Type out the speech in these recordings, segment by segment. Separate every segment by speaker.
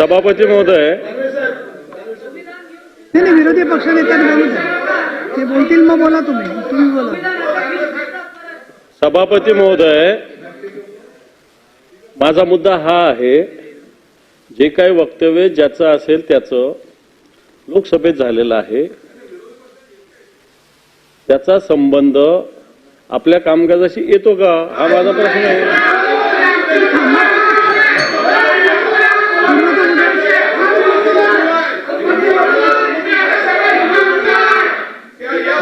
Speaker 1: सभापती महोदय
Speaker 2: नाही नाही विरोधी पक्षनेत्यांनी बोलू द्या ते बोलतील मग बोला तुम्ही. तुम्ही बोला.
Speaker 1: सभापती महोदय माझा मुद्दा हा आहे जे काही वक्तव्य ज्याचं असेल त्याचं लोकसभेत झालेलं आहे त्याचा संबंध आपल्या कामकाजाशी येतो का? हा माझा प्रश्न आहे.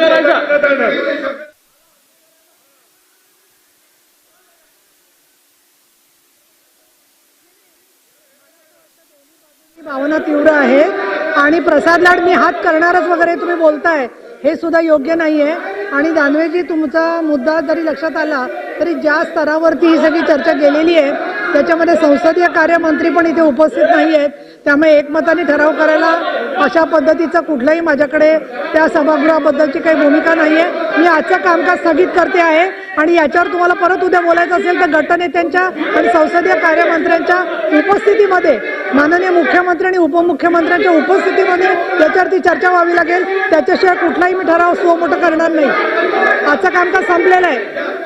Speaker 1: करायचा
Speaker 2: भावना तीव्र आहे आणि प्रसाद लाड मी हात करणारच वगैरे तुम्ही बोलताय हे सुद्धा योग्य नाहीये. आणि दानवेजी तुमचा मुद्दा जरी लक्षात आला तरी ज्या स्तरावरती ही सगळी चर्चा गेलेली आहे त्याच्यामध्ये संसदीय कार्यमंत्री पण इथे उपस्थित नाही आहेत. त्यामुळे एकमताने ठराव करायला अशा पद्धतीचा कुठलाही माझ्याकडे त्या सभागृहाबद्दलची काही भूमिका नाहीये. मी आजचं कामकाज स्थगित करते आहे आणि याच्यावर तुम्हाला परत उद्या बोलायचं असेल तर गटनेत्यांच्या आणि संसदीय कार्यमंत्र्यांच्या उपस्थितीमध्ये माननीय मुख्यमंत्री आणि उपमुख्यमंत्र्यांच्या उपस्थितीमध्ये याच्यावरती चर्चा व्हावी लागेल. त्याच्याशिवाय कुठलाही मी ठराव सुमोठं करणार नाही. आजचं कामकाज संपलेलं आहे.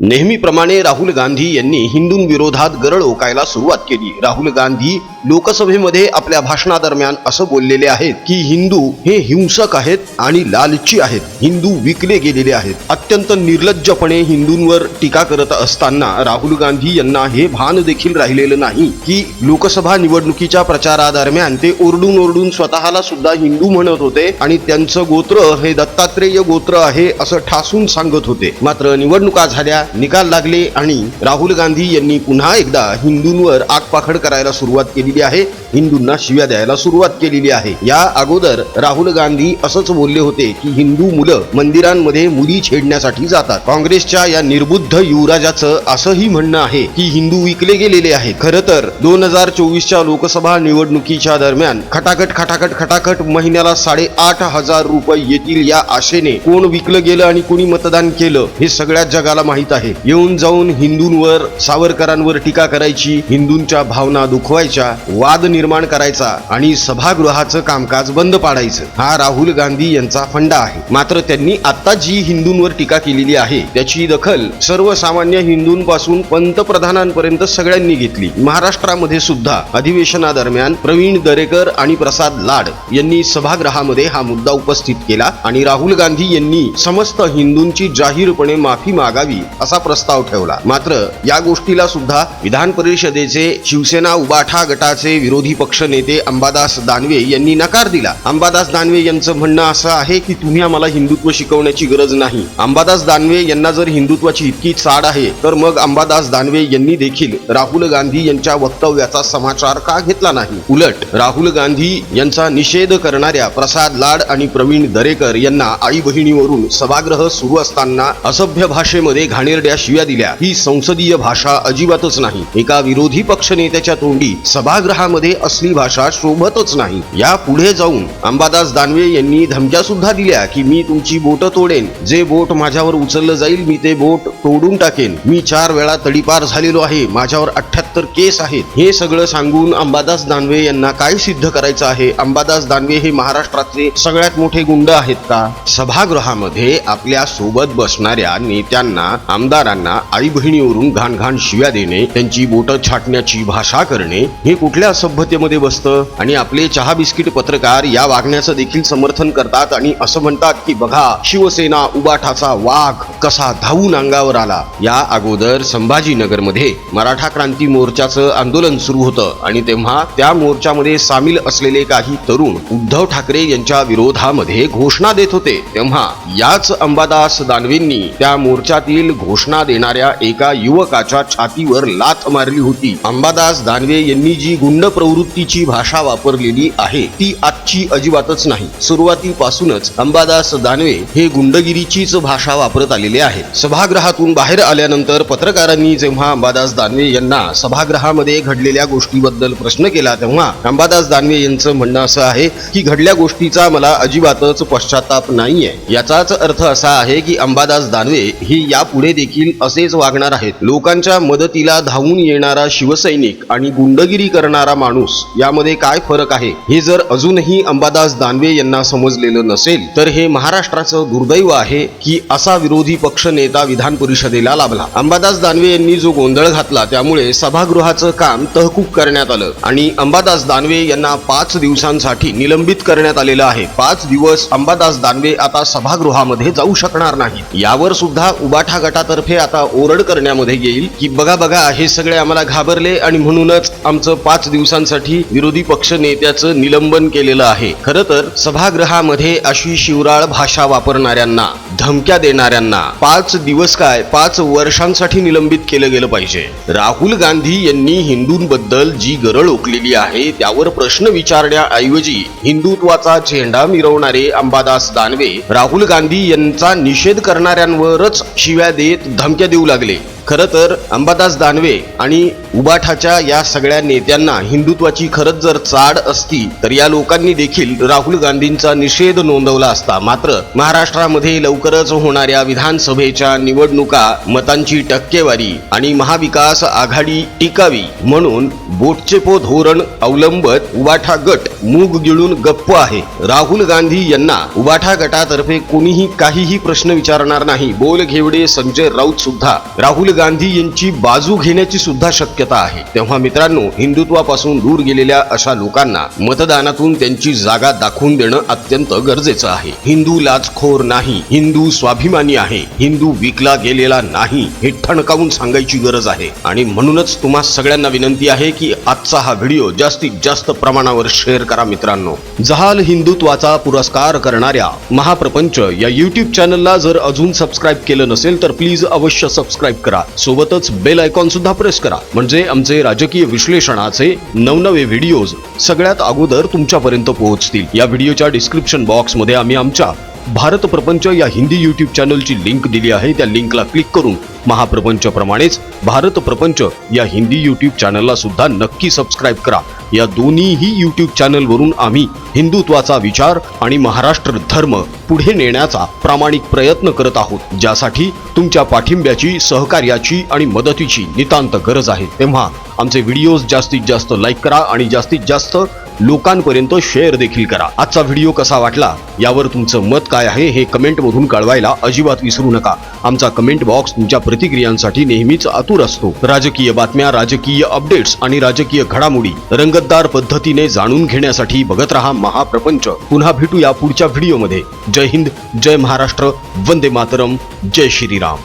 Speaker 3: नेहमीप्रमाणे राहुल गांधी यांनी हिंदूंविरोधात गरळ ओकायला सुरुवात केली. राहुल गांधी लोकसभेमध्ये आपल्या भाषणादरम्यान असं बोललेले आहेत की हिंदू हे हिंसक आहेत आणि लालची आहेत. हिंदू विकले गेलेले आहेत. अत्यंत निर्लज्जपणे हिंदूंवर टीका करत असताना राहुल गांधी यांना हे भान देखील राहिलेलं नाही की लोकसभा निवडणुकीच्या प्रचारादरम्यान ते ओरडून ओरडून स्वतःला सुद्धा हिंदू म्हणत होते आणि त्यांचं गोत्र हे दत्तात्रेय गोत्र आहे असं ठासून सांगत होते. मात्र निवडणुका झाल्या निकाल लागले आणि राहुल गांधी यांनी पुन्हा एकदा हिंदूंवर आगपाखड करायला सुरुवात केली. दिली आहे. हिंदूंना शिव्या द्यायला सुरुवात केलेली आहे. या अगोदर राहुल गांधी असंच बोलले होते की हिंदू मुलं मंदिरांमध्ये मुली छेडण्यासाठी जातात. काँग्रेसच्या या निर्बुद्ध युवराजाचं असंही म्हणणं आहे की हिंदू विकले गेलेले आहेत. खरं तर दोन हजार चोवीसच्या लोकसभा निवडणुकीच्या दरम्यान खटाखट खटाखट खटाखट महिन्याला साडेआठ हजार रुपये येतील या आशेने कोण विकलं गेलं आणि कोणी मतदान केलं हे सगळ्या जगाला माहीत आहे. येऊन जाऊन हिंदूंवर सावरकरांवर टीका करायची हिंदूंच्या भावना दुखवायच्या वाद निर्माण करायचा आणि सभागृहाचं कामकाज बंद पाडायचं हा राहुल गांधी यांचा फंडा आहे. मात्र त्यांनी आता जी हिंदूंवर टीका केलेली आहे त्याची दखल सर्वसामान्य हिंदूंपासून पंतप्रधानांपर्यंत सगळ्यांनी घेतली. महाराष्ट्रामध्ये सुद्धा अधिवेशनादरम्यान प्रवीण दरेकर आणि प्रसाद लाड यांनी सभागृहामध्ये हा मुद्दा उपस्थित केला आणि राहुल गांधी यांनी समस्त हिंदूंची जाहीरपणे माफी मागावी असा प्रस्ताव ठेवला. मात्र या गोष्टीला सुद्धा विधान परिषदेचे शिवसेना उबाठा गटाचे विरोधी पक्ष नेते अंबादास दानवे यांनी नकार दिला. अंबादास दानवे यांचं म्हणणं असं आहे की तुम्ही आम्हाला हिंदुत्व शिकवण्याची गरज नाही. अंबादास दानवे यांना जर हिंदुत्वाची इतकी चाड आहे तर मग अंबादास दानवे यांनी देखील राहुल गांधी यांच्या वक्तव्याचा समाचार का घेतला नाही? उलट राहुल गांधी यांचा निषेध करणाऱ्या प्रसाद लाड आणि प्रवीण दरेकर यांना आई बहिणीवरून सभागृह सुरू असताना असभ्य भाषेमध्ये घाणेरड्या शिव्या दिल्या. ही संसदीय भाषा अजिबातच नाही. एका विरोधी पक्ष नेत्याच्या तोंडी सभागृहामध्ये असली भाषा शोभतच नाही. या पुढे जाऊन अंबादास दानवे यांनी धमक्या सुद्धा दिल्या की मी तुमची बोट तोडेन. जे बोट माझ्यावर उचललं जाईल मी ते बोट तोडून टाकेन. मी चार वेळा तडीपार झालेलो आहे. माझ्यावर अठ्याहत्तर केस आहेत. हे सगळं सांगून अंबादास दानवे यांना काय सिद्ध करायचं आहे? अंबादास दानवे हे महाराष्ट्रातले सगळ्यात मोठे गुंड आहेत का? सभागृहामध्ये आपल्यासोबत बसणाऱ्या नेत्यांना आमदारांना आई बहिणीवरून घाण घाण शिव्या देणे त्यांची बोट छाटण्याची भाषा करणे हे कुठल्या सभ्यतेमध्ये बसतं आणि आपले चहा बिस्किट पत्रकार या वागण्याचं देखील समर्थन करतात आणि असं म्हणतात की बघा शिवसेना उबाठाचा वाघ कसा धावून अंगावर आला. या अगोदर संभाजीनगरमध्ये मराठा क्रांती मोर्चाचं आंदोलन सुरू होतं आणि तेव्हा त्या मोर्चामध्ये सामील असलेले काही तरुण उद्धव ठाकरे यांच्या विरोधामध्ये घोषणा देत होते. तेव्हा याच अंबादास दानवेंनी त्या मोर्चातील घोषणा देणाऱ्या एका युवकाच्या छातीवर लाथ मारली होती. अंबादास दानवे यांनी जी गुंड प्रवृत्तीची भाषा वापरलेली आहे. ती आजची अजिबातच नाही. सुरुवातीपासूनच अंबादास दानवे हे गुंडगिरीचीच भाषा वापरत आलेले आहेत सभागृहातून बाहेर आल्यानंतर पत्रकारांनी जेव्हा अंबादास दानवे यांना सभागृहामध्ये घडलेल्या गोष्टीबद्दल प्रश्न केला तेव्हा अंबादास दानवे यांचं म्हणणं असं आहे की घडल्या गोष्टीचा मला अजिबातच पश्चाताप नाहीये. याचाच अर्थ असा आहे की अंबादास दानवे ही यापुढे देखील असेच वागणार आहेत. लोकांच्या मदतीला धावून येणारा शिवसैनिक आणि गुंडगिरी करणारा माणूस यामध्ये काय फरक आहे? हे जर अजूनही अंबादास दानवे यांना समजलेलं नसेल तर हे महाराष्ट्राचं दुर्दैव आहे की असा विरोधी पक्ष नेता विधान परिषदेला लाभला. अंबादास दानवे यांनी जो गोंधळ घातला त्यामुळे सभागृहाचं काम तहकूब करण्यात आलं आणि अंबादास दानवे यांना पाच दिवसांसाठी निलंबित करण्यात आलेलं आहे. पाच दिवस अंबादास दानवे आता सभागृहामध्ये जाऊ शकणार नाही यावर सुद्धा उबाठा गटातर्फे आता ओरड करण्यामध्ये येईल की बघा बघा हे सगळे आम्हाला घाबरले आणि म्हणूनच आमचं पाच दिवसांसाठी विरोधी पक्ष नेत्याचं निलंबन केलेलं आहे. खरं तर सभागृहामध्ये अशी शिवराळ भाषा वापरणाऱ्यांना धमक्या देणाऱ्यांना पाच दिवस काय पाच वर्षांसाठी निलंबित केलं गेलं पाहिजे. राहुल गांधी यांनी हिंदूंबद्दल जी गरळ ओकलेली आहे त्यावर प्रश्न विचारण्याऐवजी हिंदुत्वाचा झेंडा मिरवणारे अंबादास दानवे राहुल गांधी यांचा निषेध करणाऱ्यांवरच शिव्या देत धमक्या देऊ लागले. खरं तर अंबादास दानवे आणि उबाठाच्या या सगळ्या नेत्यांना हिंदुत्वाची खरंच जर चाड असती तर या लोकांनी देखील राहुल गांधींचा निषेध नोंदवला असता. मात्र महाराष्ट्रामध्ये लवकरच होणाऱ्या विधानसभेच्या निवडणुका मतांची टक्केवारी आणि महाविकास आघाडी टिकावी म्हणून बोटचेपो धोरण अवलंबत उबाठा गट मूग गिळून गप्प आहे. राहुल गांधी यांना उबाठा गटातर्फे कोणीही काहीही प्रश्न विचारणार नाही. बोल घेवडे संजय राऊत सुद्धा. राहुल गांधी यांची बाजू घेण्याची सुद्धा शक्यता आहे. तेव्हा मित्रांनो हिंदुत्वापासून दूर गेलेल्या अशा लोकांना मतदानातून त्यांची जागा दाखवून देणं अत्यंत गरजेचं आहे. हिंदू लाचखोर नाही हिंदू स्वाभिमानी आहे हिंदू विकला गेलेला नाही हे ठणकावून सांगायची गरज आहे. आणि म्हणूनच तुम्हा सगळ्यांना विनंती आहे की आजचा हा व्हिडिओ जास्तीत जास्त प्रमाणावर शेअर करा मित्रांनो. जहाल हिंदुत्वाचा पुरस्कार करणाऱ्या महाप्रपंच या युट्यूब चॅनलला जर अजून सबस्क्राईब केलं नसेल तर प्लीज अवश्य सबस्क्राईब करा. सोबतच बेल आयकॉन सुद्धा प्रेस करा. म्हणजे आमचे राजकीय विश्लेषणाचे नवनवे व्हिडिओज सगळ्यात अगोदर तुमच्यापर्यंत पोहोचतील. या व्हिडिओच्या डिस्क्रिप्शन बॉक्समध्ये आम्ही आमच्या भारत प्रपंच या हिंदी यूट्यूब चॅनलची लिंक दिली आहे. त्या लिंकला क्लिक करून महाप्रपंचप्रमाणेच भारत प्रपंच या हिंदी यूट्यूब चॅनलला सुद्धा नक्की सबस्क्राईब करा. या दोन्हीही यूट्यूब चॅनलवरून आम्ही हिंदुत्वाचा विचार आणि महाराष्ट्र धर्म पुढे नेण्याचा प्रामाणिक प्रयत्न करत आहोत. ज्यासाठी तुमच्या पाठिंब्याची सहकार्याची आणि मदतीची नितांत गरज आहे. तेव्हा आमचे व्हिडिओज जास्तीत जास्त लाईक करा आणि जास्तीत जास्त लोकांपर्यंत शेअर देखील करा. आजचा व्हिडिओ कसा वाटला? यावर तुमचं मत काय आहे हे कमेंट मधून कळवायला अजिबात विसरू नका. आमचा कमेंट बॉक्स तुमच्या प्रतिक्रियांसाठी नेहमीच आतुर असतो. राजकीय बातम्या राजकीय अपडेट्स आणि राजकीय घडामोडी रंगतदार पद्धतीने जाणून घेण्यासाठी बघत रहा महाप्रपंच. पुन्हा भेटूया पुढच्या व्हिडिओमध्ये जय हिंद जय महाराष्ट्र वंदे मातरम जय श्रीराम.